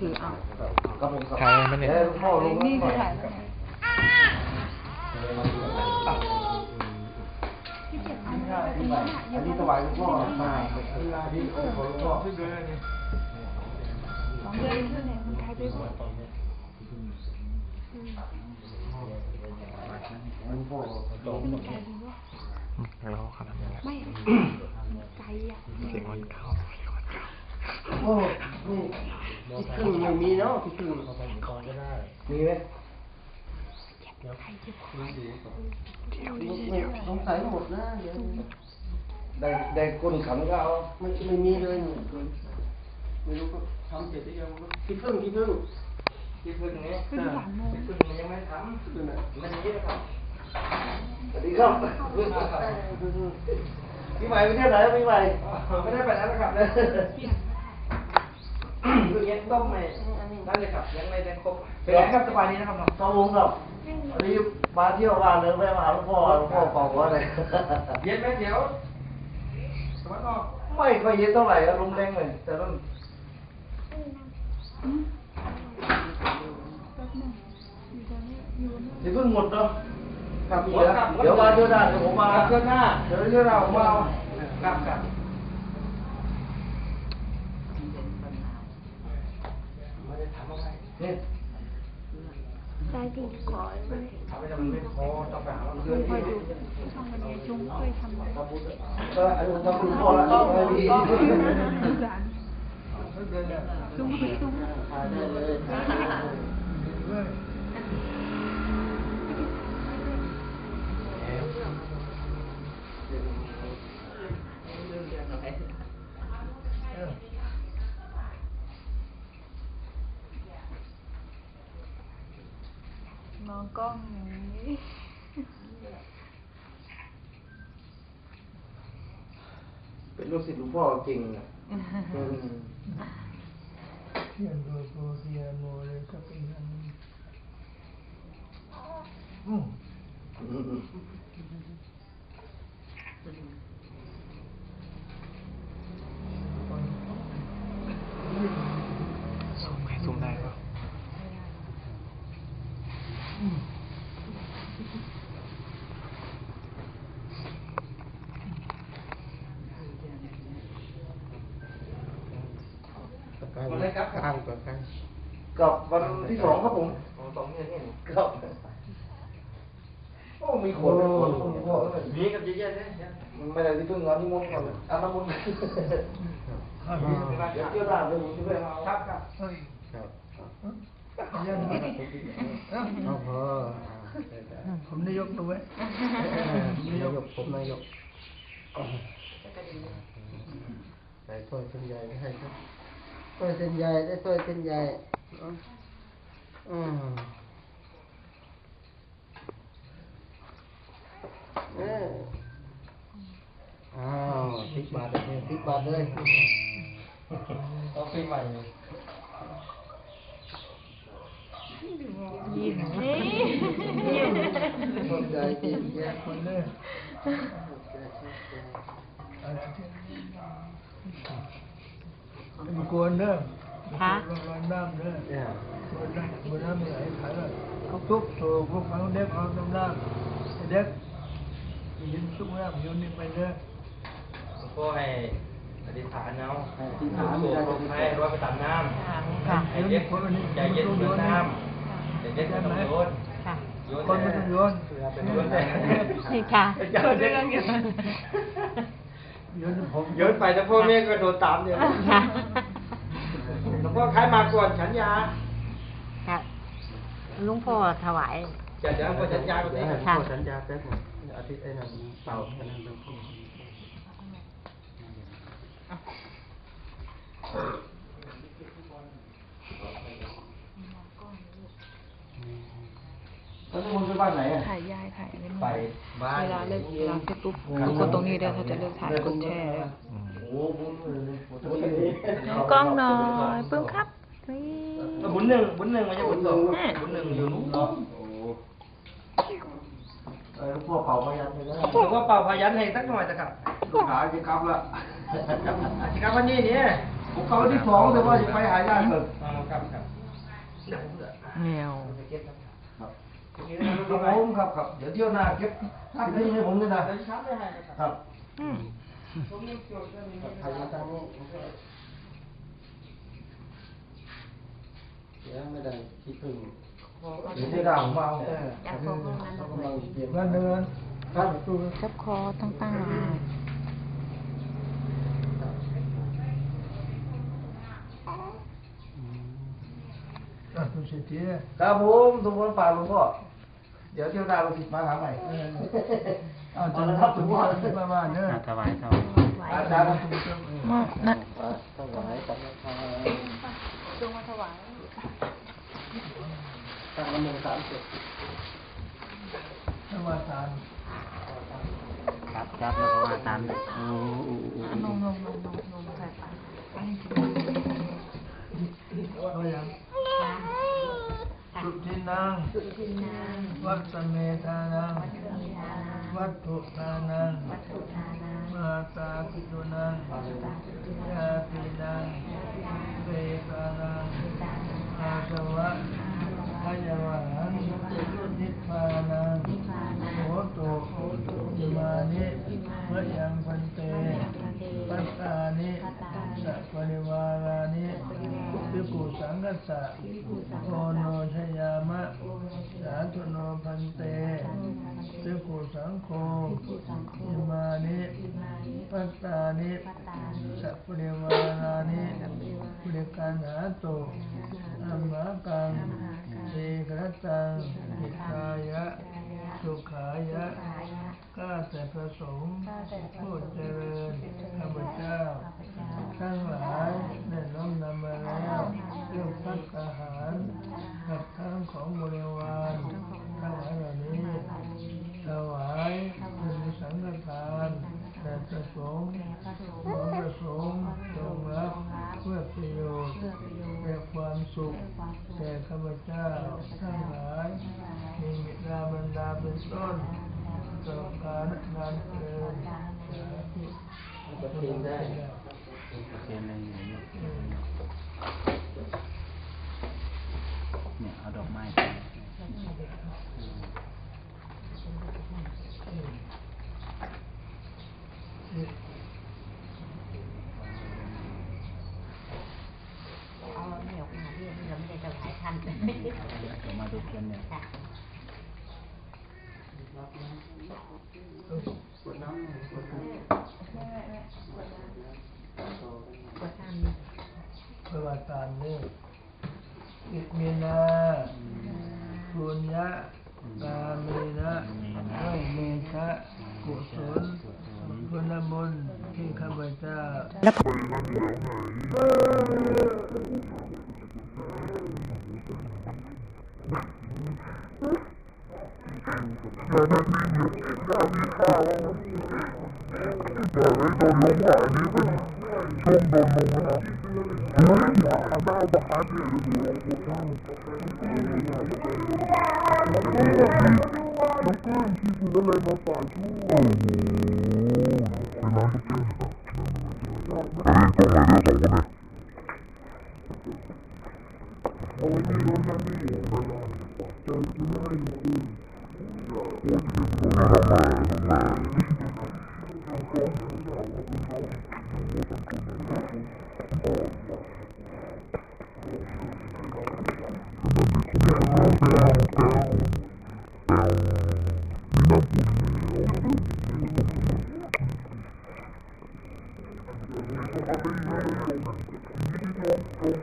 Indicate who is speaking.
Speaker 1: ถือเอา
Speaker 2: ถ่ายมันเนี่ย
Speaker 1: นี่คือถ่าย
Speaker 3: อันนี้ถวายหลวงพ่อมาอันนี้องค์ของหลวงพ่อ
Speaker 1: สองเดือนขึ้นเนี่ยมันถ่ายด
Speaker 3: หลวงพ่อ
Speaker 1: มันไกลดีวะ
Speaker 2: อืมแล้วขนาดนี้
Speaker 1: ไม่ไกลอะ
Speaker 2: เสียงวันเข้าเสียงวันเข้า
Speaker 3: โอ้นี่ ที่ครึ่งไม่มีเนาะที่ครึ่งมีไหม
Speaker 1: ไกลเจ็บคอ
Speaker 3: ไม่สงสัยหมดนะเดี๋ยวได้ได้ก้นขันก็เอาไม่ไม่มีเลยนี่ไม่รู้ก็ทำเสร็จหรือยังที่ครึ่งที่ครึ่งที่ครึ่งนี้
Speaker 1: ขึ้นที่หลังโมง
Speaker 3: ที่ครึ่งมันยังไม่ทำขึ้นอะไม่มีนะครับสวัสดีครับพี่ใหม่ไปเที่ยวไหนพี่ใหม่ไม่ได้ไปแล้วนะครับเนี่ย
Speaker 4: คือยังต้มไม่นั่นเลยครับยังไม่ได้ครบเป็นไงครับสบายดีนะครับเนาะ
Speaker 3: สองวงครับวันนี้มาเที่ยวบ้านเลยแวะมาหาหลวงพ่อหลวงพ่อเป่าว่าอะไร
Speaker 4: เย็นไหมเดี๋ยวสวัสดี
Speaker 3: ไม่ค่อยเย็นเท่าไหร่ครับลมแรงเลยแต่ต้อง
Speaker 1: ที่
Speaker 3: เดี๋ยวเพิ่งหมดเนาะครับเดี๋ยวมาเที่ยวได้เดี๋ยวผมมา
Speaker 4: เชื่อหน้า
Speaker 3: เดี๋ยวเที่ยวเราผมมาเอา
Speaker 4: ครับครับ
Speaker 3: ไม่ได้ทำอะไรนี่
Speaker 1: ได้ดีก่อนเลย
Speaker 4: ทำไปทำไม่พอต้องไปหาเพื่อน
Speaker 1: ค่อยดูช่องมันเนี่ยจุ้งเคยทำเลย
Speaker 3: ครับผมก็ไอ้ลุงทำคุณพ่อแล้ว
Speaker 1: ก็
Speaker 3: ไม่ดี
Speaker 1: ก็ดูกันจุ้งไปจุ้งมองกล้องอ ย่างนี้
Speaker 3: เป็นลูกศิษย์หลวงพ่อจริงอะอืม
Speaker 5: เทียนโดโปเซียโมเลยก็เป็นอันนี้อืม
Speaker 3: อืม
Speaker 2: ซูมให้ซูมได้ปะ
Speaker 4: มาเลยครับ
Speaker 2: ข้างตัวข้าง
Speaker 3: กับวันที่สองครับผม
Speaker 4: ของสองเนี่ยนี่
Speaker 3: ครับโอ้มีขนเป็นขนหลวงพ่อเลย
Speaker 4: มีกับเยอะๆเลย
Speaker 3: ไม่ได้ที่พึ่งเอาที่มนต์ก่อนเอาน้ำมนต์
Speaker 5: อ่า
Speaker 3: เดี๋ยวเที่ยวได้ไปอยู่ที่เพื่อนเอา
Speaker 4: ครับครับ
Speaker 5: เฮ้ย
Speaker 2: ครับเอาพอ
Speaker 5: ผมนายกตัวไว้
Speaker 2: นายกผมนายกใส่ถ้วยเส้นใหญ่ให้ครับ ถ้วยเส้นใหญ่ได้ถ้วยเส้นใหญ่อืมเอออ้าวสิบบาทเลยสิบบาทเลย
Speaker 4: เอาปีใหม่
Speaker 1: ยิ้มนี่ยิ้ม
Speaker 2: สนใจกินแยก
Speaker 5: คนเล ยมันกวนเด้อ
Speaker 1: ฮะ
Speaker 5: ลอยน้ำเด้อ
Speaker 2: เนี่ย
Speaker 5: บนน้ำบนน้ำไหลผ่านเลยทุกถูกพวกเขาเด็กเอาน้ำน้ำเด็กยินทุกน้ำโยนนี่ไปเด้อ
Speaker 4: หลวงพ่อให้อธิษฐานเอา
Speaker 3: ที่ถาม
Speaker 4: สู
Speaker 3: ไม่
Speaker 4: บ
Speaker 3: ได้
Speaker 4: ลมให้ร้อยไปตามน้ำ
Speaker 1: ค่ะ
Speaker 4: ไอ้เด็กใจเย็นเหมือนน้ำไอ้เด็กไม่ต้องโยน
Speaker 1: ค่ะ
Speaker 4: โยน
Speaker 5: คนมันโยน
Speaker 4: เป็นโยนแต่
Speaker 1: นี่ค่ะ
Speaker 4: เจ้าเด็ก
Speaker 5: โยนผม
Speaker 4: โยนไปแต่พ่อแม่ก็โดนตามเนี่ย
Speaker 1: ค่ะ
Speaker 4: หลวงพ่อใครมาก่อนฉันยา
Speaker 1: ค่ะลุงพ่อถวาย
Speaker 4: จะจะพ่อฉันยาก็ได้
Speaker 2: ให้
Speaker 1: ค่ะ
Speaker 2: พ่อสัญญาแป๊บหนึงอาทิตย์ไอ้นั่นเป่าแค่นั้นแล้วก็
Speaker 3: แล้วทุกคนไปบ้านไหนอะ
Speaker 1: ถ่ายยายถ่ายอะไร
Speaker 4: ไปบ้าน
Speaker 1: เวลาเลิกเวลาเสร็จปุ๊บทุกคนตรงนี้เด้อถ้าจะเลิกถ่ายกดแชร์เด้อ
Speaker 3: โอ้โหบุญเลยบุญเลย
Speaker 1: น้องกล้องหน่อยปึ้มครับนี่
Speaker 4: บุญหนึ่งบุญหนึ่งมันจะบุญสองบุญหนึ่งอยู่นู้น
Speaker 3: เนาะเออหลวงพ่อเป่าพยัญชนะ
Speaker 4: หลวงพ่อเป่าพยันให้สักหน่อยนะครับ
Speaker 3: ลูกหาจะกลับละ
Speaker 4: กิจกรรมวันนี้เนี่ย
Speaker 3: คผมกลับวันที่สองแต่ว่าจะไปหาญาติก่อน
Speaker 4: ครับครับ
Speaker 1: แมว
Speaker 3: ครับครับ ผมครับครับ เดี๋ยวเที่ยวหน้าเก็บท่านนี้ให้ผมด้วยนะ
Speaker 4: เดี๋ยวช้าได้ให้นะครับ
Speaker 3: ครับ
Speaker 1: อืม
Speaker 2: ใครมาตามนี้ผมก็เดี๋ยวไม่ได้ที่พึ่ง
Speaker 3: เดี๋ยวที่ด่าผมมาเอา
Speaker 2: เออเขากำลังเตรียม
Speaker 5: เงินเดือน
Speaker 2: ครับ
Speaker 1: จับคอตั้งตั้ง
Speaker 5: อะ คุณเศรษฐี
Speaker 3: ครับผมทุกคนฝากหลวงพ่อเดี๋ยวเที่ยวหน้าเราติดมาหาใหม่
Speaker 5: เอาจะรับถึงว่ามาบ้านเนอะ
Speaker 6: ถวายถวาย
Speaker 3: อาจารย์
Speaker 1: มานะ
Speaker 2: ถวายสังฆทาน
Speaker 1: จงมาถวาย
Speaker 2: ตั้งน้ำมนต์สามจบ
Speaker 5: สวัสดี
Speaker 6: ครับครับแล้วก็ว่าตามเลยโอ้โห
Speaker 1: อะนมนมนมนมนมใส่ไปอันนี้กิน
Speaker 5: ก็ยัง สุทินัง วัตเมธานัง วัตถุทานัง มาตาปิตุนังยาตินังเบตานังอาสวะพยาวันนิพพานังโหตุอิมานิมะยังพันเต ปัตตานิสัพปริวารานิภิกขุ สังกัสสะโอโนชยามะ สาธุโนพันเตภิกุสังโฆอิมานิปัตตานิสัพปริวารานิบริการหาตุอัมมากังเอกรตังอิทายะ สุขายะข้าแต่พระสงฆ์ผู้เจริญข้าพเจ้าทั้งหลายได้น้อมนำมาแล้ว เรื่องพักอาหารกับทั้งของบริวารทั้งหลายเหล่านี้ถวายเป็นสังฆทานแด่พระสงฆ์ขอพระสงฆ์จงรับเพื่อประโยชน์แก่ความสุขแก่ข้าพเจ้าทั้งหลายมีบิดาบรรดาเป็นต้นตลอดกาลนานเกินสาธุ
Speaker 2: ก็ทิ้งได้
Speaker 6: เขียนอะไรอยู่เนี่ยเนี่ยเอาดอกไม้ไป
Speaker 7: เอาเหนียวมาที่เราไม่ได้ถวายท่าน
Speaker 6: มาดูเขียนเนี่ย
Speaker 2: กดน้ำหน่อยกดน้ำ
Speaker 7: ก็ท่าน
Speaker 5: ประวัติการนี่อิมินาปุญญะ กาเมนะด้วยเมชะกุศลผลบุญที่ข้า พเจ้า
Speaker 8: Thank and